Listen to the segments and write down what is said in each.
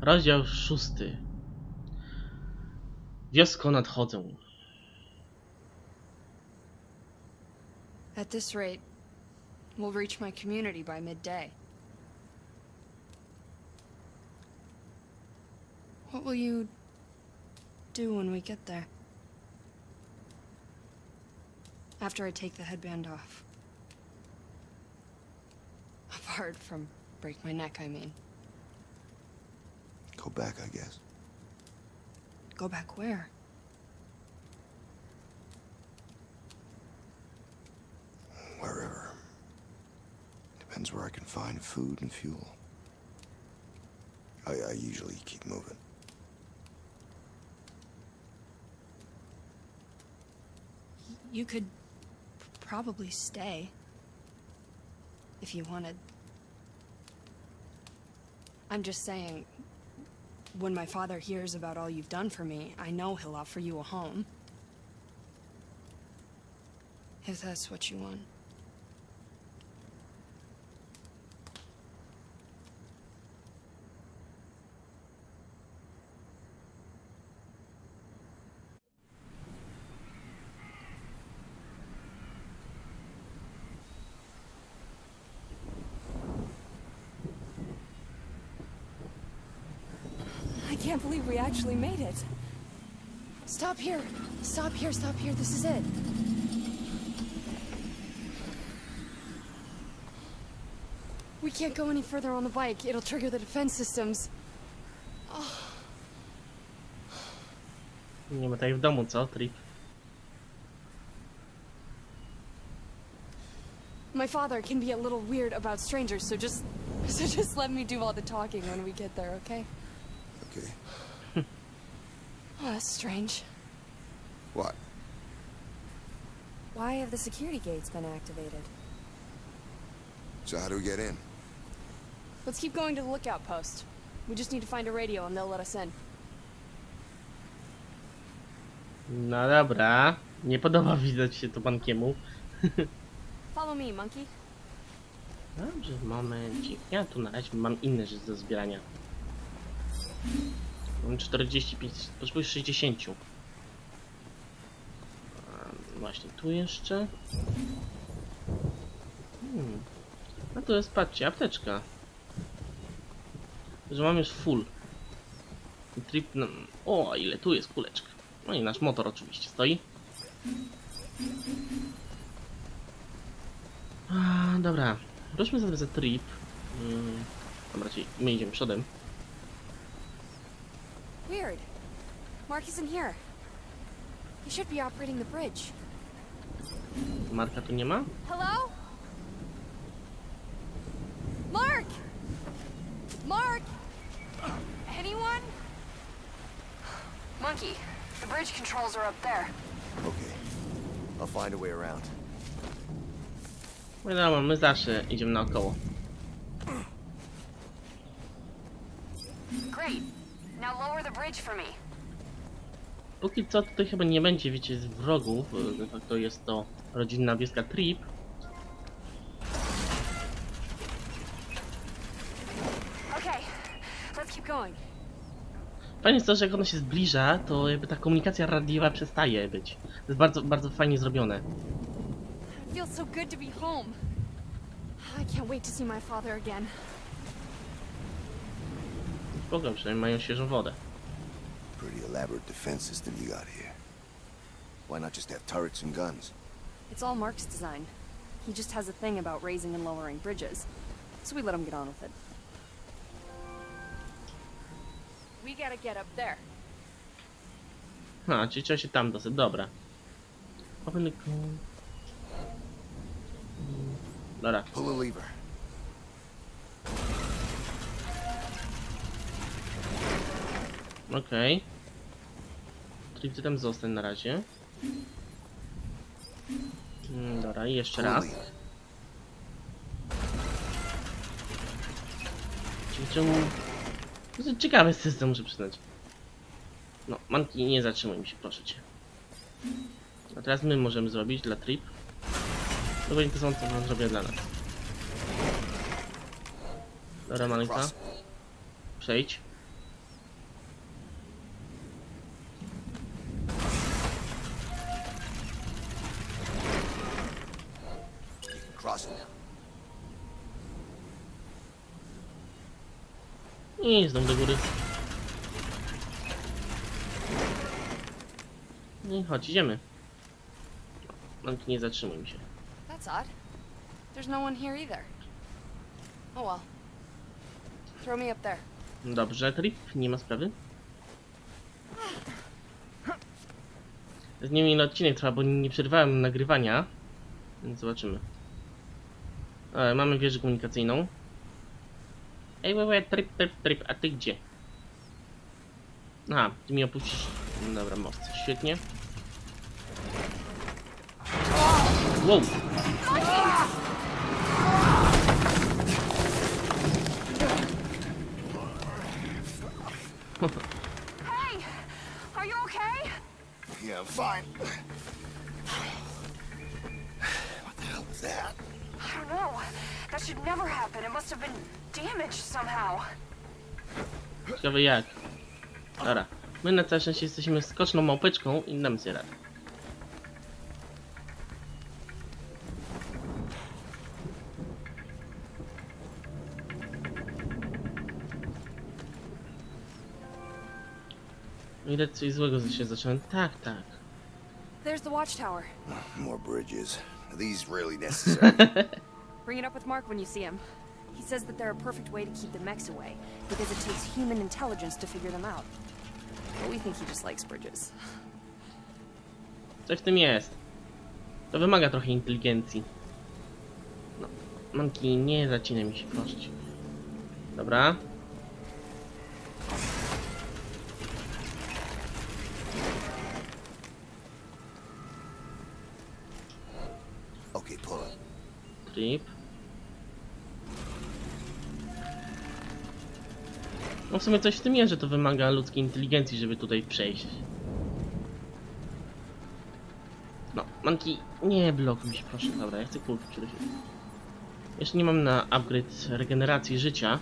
Rozdział szósty. Wiosko nadchodzą. At this rate, we'll reach my community by midday. What will you do when we get there? After I take the headband off. Apart from break my neck, I mean. Go back, I guess. Go back where? Wherever. Depends where I can find food and fuel. I, I usually keep moving. You could probably stay. If you wanted. I'm just saying, when my father hears about all you've done for me, I know he'll offer you a home. If that's what you want. Can't believe we actually made it. Stop here. Stop here, stop here. This is it. We can't go any further on the bike. It'll trigger the defense systems. Oh. Nie ma tutaj w domu, co? Trip. My father can be a little weird about strangers, so just so just let me do all the talking when we get there, okay? Okay. Oh, that's strange. What? Why have the security gates been activated? So how do we get in? Let's keep going to the lookout post. We just need to find a radio and they'll let us in. No dobra. Nie podoba widać się to bankiemu. Follow me, monkey. Dobrze, momencik. Ja tu na razie mam inne rzeczy do zbierania. Mam 45, potrzebuję 60. A, Właśnie tu jeszcze. Hmm. A tu jest, patrzcie, apteczka. Że mam już full. Trip na... O, ile tu jest kuleczek. No i nasz motor oczywiście stoi. A, dobra. Ruszmy zatem za trip. Hmm. Dobra, my idziemy przodem. Weird. Mark isn't here. He should be operating the bridge. Marka tu nie ma? Hello? Mark! Mark! Anyone? Monkey, the bridge controls are up there. Okay. I'll find a way around. Wiadomo, my zawsze idziemy naokoło. Póki co tutaj chyba nie będzie, wiecie, z wrogów. De facto jest to rodzinna wioska Trip. Okay, let's keep going. Fajnie jest to, że jak ona się zbliża, to jakby ta komunikacja radiowa przestaje być. To jest bardzo, bardzo fajnie zrobione. Feels so good to be home. I can't wait to see my father again. Spoko, przynajmniej mają świeżą wodę. Pretty elaborate defense system you got here. Why not just have turrets and guns? It's all Mark's design. He just has a thing about raising and lowering bridges. So we let him get on with it. We gotta get up there. Ha, czyli trzeba się tam dostać, dobra. Open the call. Mm, Dobra, Pull a lever. Okej. Trip, ty tam zostań na razie. Mm, Dobra, i jeszcze raz. Czyli czemu... To jest ciekawy system, muszę przyznać. No, manki, nie zatrzymuj mi się, proszę cię. A teraz my możemy zrobić dla trip. No bo nie to są co on zrobię dla nas. Dobra, Malinka. Cross. Przejdź. Crossing. I znowu do góry. No i chodź, idziemy. Manki, nie zatrzymuj mi się. That's odd. There's no one here either. Oh well. Throw me up there. Dobrze, trip, nie ma sprawy. Z nimi na odcinek trwa, bo nie przerwałem nagrywania. Więc zobaczymy. E, mamy wieżę komunikacyjną. Ej, wait, wait, trip, trip, trip, a ty gdzie? Aha, ty mi opuścisz. Dobra, most, świetnie. Wow! Hey! Are you okay? Yeah, I'm fine. What the hell was that? I don't know. That should never happen. It must have been damaged somehow. Ciekawe jak. Dobra. My na całe szczęście jesteśmy skoczną małpeczką i damy sobie radę. Ile coś złego się zacząłem? Tak, tak. There's the watchtower. More bridges. Are these really necessary? Bring it up with Mark when you see him. He says that they're a perfect way to keep the mechs away, because it takes human intelligence to figure them out. But we think he just likes bridges. Coś w tym jest. To wymaga trochę inteligencji. No, manki, nie zacinaj mi się, proszę. Dobra. okay, pull it. Trip. No w sumie coś w tym jest, że to wymaga ludzkiej inteligencji, żeby tutaj przejść. No, manki, nie blokuj się, proszę, dobra, ja chcę kulki przede wszystkim. Jeszcze nie mam na upgrade regeneracji życia.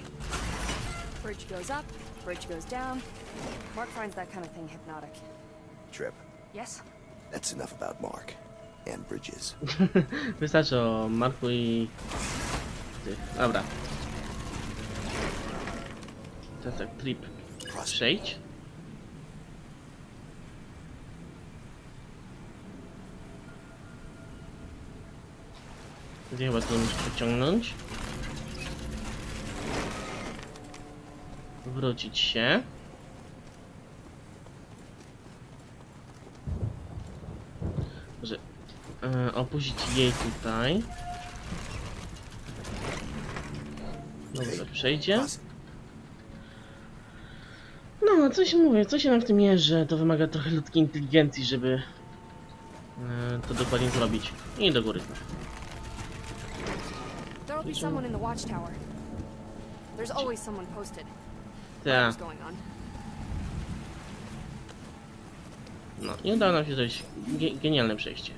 Bridge goes up, bridge goes down. Mark finds that kind of thing hypnotic. Trip. Yes? That's enough about Mark. And bridges. Wystarczy o Marku i... Ty. Dobra. Teraz tak, trip. Przejdź. Gdzie chyba tu muszę pociągnąć? Wrócić się. Że e, opuścić jej tutaj. Dobrze, przejdzie. No, coś mówię, coś nam w tym jest, że to wymaga trochę ludzkiej inteligencji, żeby e, to dokładnie zrobić. I do góry. There'll be someone in the watchtower. There's always someone posted. Tak, Whatever's going on. no i udało nam się coś ge genialne przejście.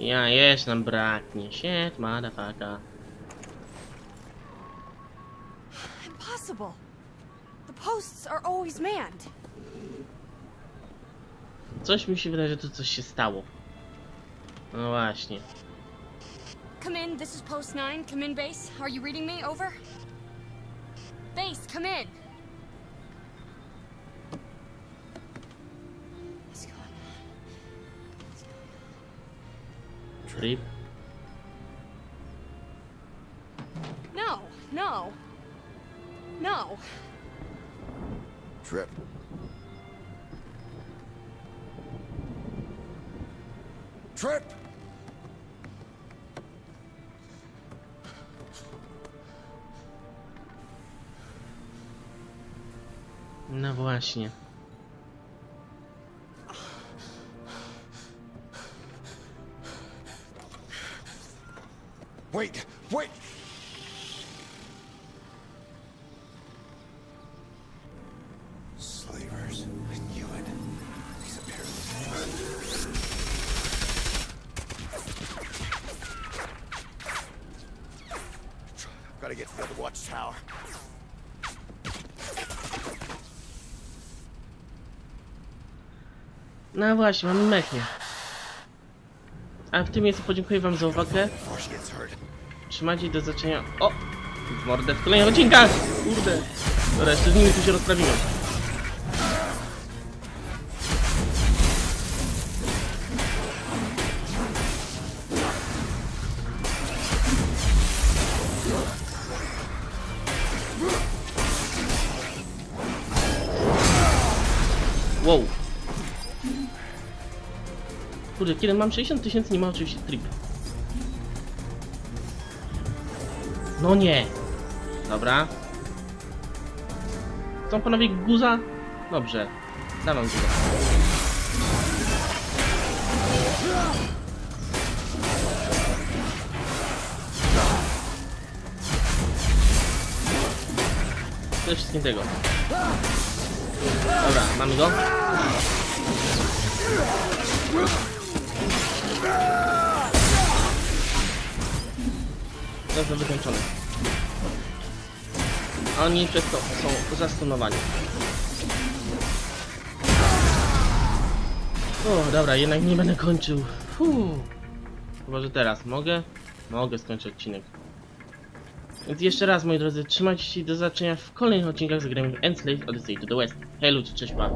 Ja, jeszcze nam braknie. Shit, motherfucker. Posts are always manned. Coś mi się wydaje, że tu coś się stało. No właśnie. Come in, this is Post 9. Come in, base. Are you reading me? Over? Base, come in! What's going on? Trip. No, no. No. Trip. Trip! No właśnie. Wait, wait! Gotta get to the other watchtower. No właśnie, mamy mechnie. A w tym miejscu podziękuję wam za uwagę. Trzymajcie do zobaczenia. O! W mordę w kolejnych odcinkach! Kurde! Dobra, jeszcze z nimi tu się rozprawimy. Wow. Kurde, kiedy mam 60 tysięcy, nie ma oczywiście trip. No nie. Dobra. Chcą panowie guza? Dobrze. Dawam guza. Przede wszystkim tego. Dobra, mamy go. Dobrze wykończone. A oni przez to są zastunowani. O, dobra, jednak nie będę kończył. Fuh. Chyba, że teraz mogę? Mogę skończyć odcinek. Więc jeszcze raz, moi drodzy, trzymajcie się do zobaczenia w kolejnych odcinkach z grami Enslave Odyssey to the West. Hej ludzie, cześć, pa.